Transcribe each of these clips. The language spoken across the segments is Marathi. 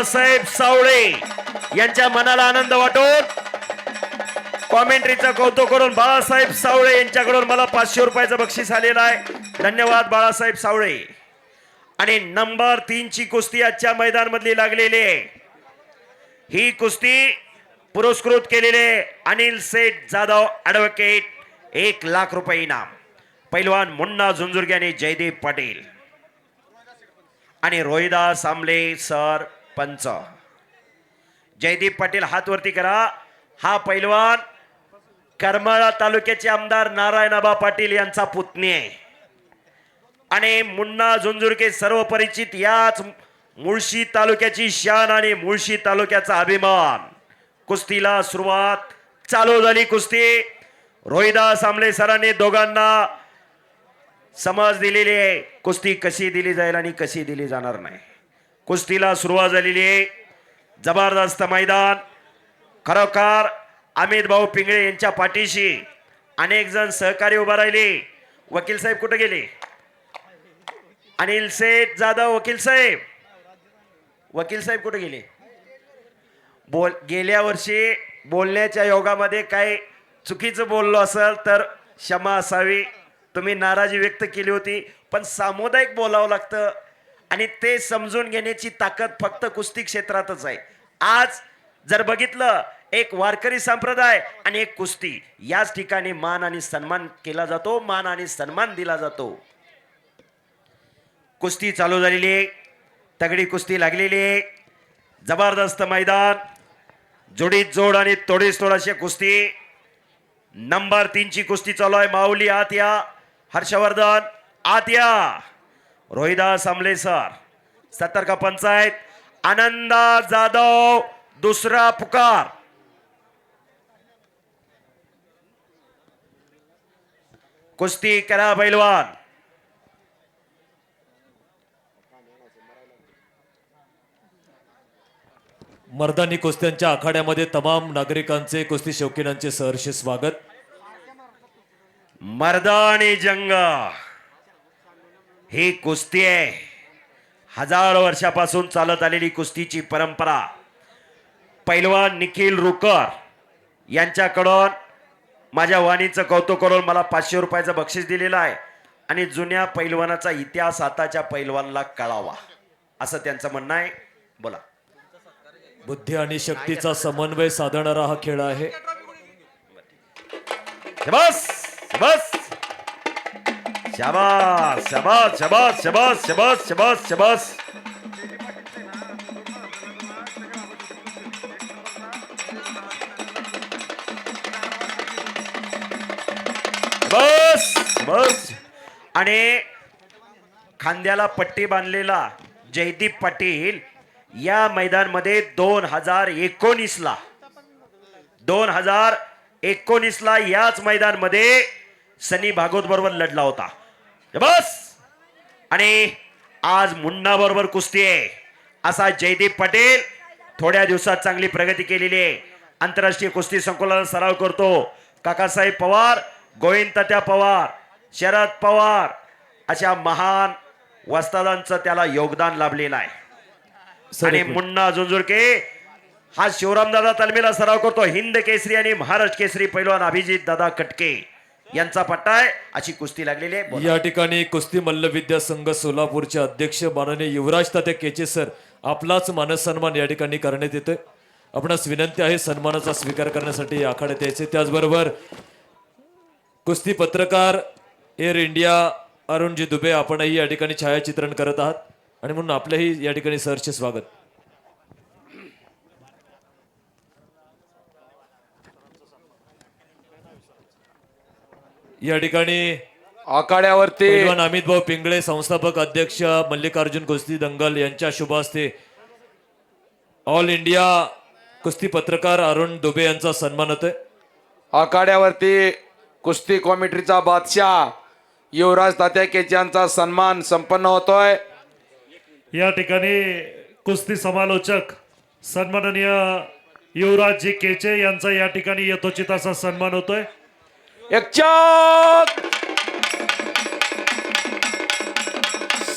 बाळासाहेब सावळे यांच्या मनाला आनंद वाटून कॉमेंट्रीचं कौतुक करून बाळासाहेब सावळे यांच्याकडून मला पाचशे रुपयाचं बक्षीस आलेलं आहे. धन्यवाद बाळासाहेब सावळे. आणि नंबर तीनची कुस्ती आजच्या मैदानमधली लागलेली आहे. ही कुस्ती पुरस्कृत केलेले अनिल सेठ जाधव ॲडव्होकेट एक लाख रुपये इनाम. पैलवान मुन्ना झुंझुरगे जयदेव पाटील. आणि रोहिदास आमले सर पंच. जयदीप पाटील हात वरती करा. हा पैलवान करमाळा तालुक्याचे आमदार नारायणाबा पाटील यांचा पुतणी आहे. आणि मुन्ना झुंझुरके सर्व परिचित याच मुळशी तालुक्याची शान आणि मुळशी तालुक्याचा अभिमान. कुस्तीला सुरुवात. चालू झाली कुस्ती. रोहिदास आमले सरांनी दोघांना समज दिलेली आहे. कुस्ती कशी दिली जाईल आणि कशी दिली जाणार नाही. कुस्तीला सुरुवात झालेली आहे. जबरदस्त मैदान. खरोखर अमित भाऊ पिंगळे यांच्या पाठीशी अनेक जण सहकारी उभा राहिले. वकील साहेब कुठे गेले? अनिल सेठ जाधव वकील साहेब. वकील साहेब कुठे गेले? बोल गेल्या वर्षी बोलण्याच्या योगामध्ये काय चुकीचं बोललो असेल तर क्षमा असावी. तुम्ही नाराजी व्यक्त केली होती पण सामुदायिक बोलावं लागतं. आणि ते समजून घेण्याची ताकद फक्त कुस्ती क्षेत्रातच आहे. आज जर बघितलं एक वारकरी संप्रदाय आणि एक कुस्ती याच ठिकाणी मान आणि सन्मान केला जातो मान आणि सन्मान दिला जातो. कुस्ती चालू झालेली आहे तगडी कुस्ती लागलेली आहे. जबरदस्त मैदान जोडीत जोड आणि तोडीस तोड अशी कुस्ती. नंबर तीनची कुस्ती चालू आहे माऊली आत या हर्षवर्धन आत या रोहिदास आंबले सर सतर्क पंचायत आनंदा जाधव दुसरा पुकार. कुस्ती करा पैलवान. मर्दानी कुस्त्यांच्या आखाड्यामध्ये तमाम नागरिकांचे कुस्ती शौकीनांचे सहर्ष स्वागत. मर्दानी जंग ही कुस्ती आहे. हजारो वर्षापासून चालत आलेली कुस्तीची परंपरा. पैलवान निखिल रुकर यांच्याकडून माझ्या वाणीचं कौतुक करून मला पाचशे रुपयाचं बक्षीस दिलेलं आहे आणि जुन्या पैलवानाचा इतिहास आताच्या पैलवानला कळावा. असं त्यांचं म्हणणं आहे. बोला. बुद्धी आणि शक्तीचा समन्वय साधणारा हा खेळ आहे. शबास शबास शबास शबास शबास शबास शबास शबास शबास बस बस आणि खांद्याला पट्टी बांधलेला जयदीप पाटील या मैदानमध्ये दोन हजार एकोणीस ला दोन हजार एकोणीस ला याच मैदानमध्ये सनी भागवत बरोबर लढला होता. बस! आणि आज मुन्ना बरोबर कुस्ती आहे. असा जयदीप पटेल थोड्या दिवसात चांगली प्रगती केलेली आहे. आंतरराष्ट्रीय कुस्ती संकुलाला सराव करतो. काकासाहेब पवार गोविंद तात्या पवार शरद पवार अशा महान वस्तादांचं त्याला योगदान लाभलेलं आहे. आणि. मुन्ना झुंझुरके हा शिवराम दादा तालमीला सराव करतो. हिंद केसरी आणि महाराष्ट्र केसरी पैलवान अभिजित दादा कटके. यांचा पट्टा आहे. अशी कुस्ती लागलेली आहे. या ठिकाणी कुस्ती मल्लविद्या संघ सोलापूरचे अध्यक्ष माननीय युवराज तात्या केचे सर आपलाच मानस सन्मान या ठिकाणी करण्यात येतोय. आपणास विनंती आहे सन्मानाचा स्वीकार करण्यासाठी आखाड्यात यायचे. त्याचबरोबर कुस्ती पत्रकार एअर इंडिया अरुणजी दुबे आपणही या ठिकाणी छायाचित्रण करत आहात. आणि म्हणून आपल्याही या ठिकाणी सरचे स्वागत. या ठिकाणी आखाड्यावरती अमित भाऊ पिंगळे संस्थापक अध्यक्ष मल्लिकार्जुन कुस्ती दंगल यांच्या शुभ हस्ते ऑल इंडिया कुस्ती पत्रकार अरुण दुबे यांचा सन्मान होतोय. आखाड्यावरती कुस्ती कॉमेट्रीचा बादशाह युवराज तात्या केचे यांचा सन्मान संपन्न होतोय. या ठिकाणी कुस्ती समालोचक सन्माननीय युवराजजी केचे यांचा या ठिकाणी यथोचित असा सन्मान होतोय.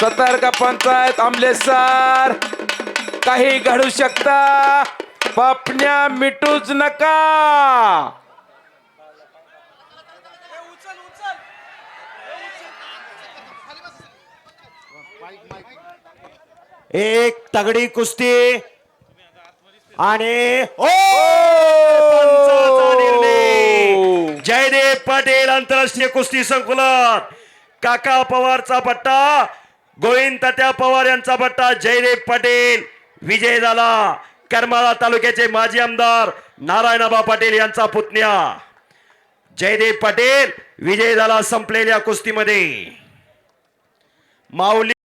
सतर्क पंचायत आमलेसर काही घडू शकता. पापण्या मिटूच नका. एक तगडी कुस्ती आणि ओ! जयदेव पाटील आंतरराष्ट्रीय कुस्ती संकुलात. काका पवारचा पट्टा गोविंद तात्या पवार यांचा पट्टा जयदेव पाटील विजय झाला. करमाळा तालुक्याचे माजी आमदार नारायणबा पाटील यांचा पुतण्या. जयदेव पाटील विजय झाला संपलेल्या कुस्तीमध्ये. माऊली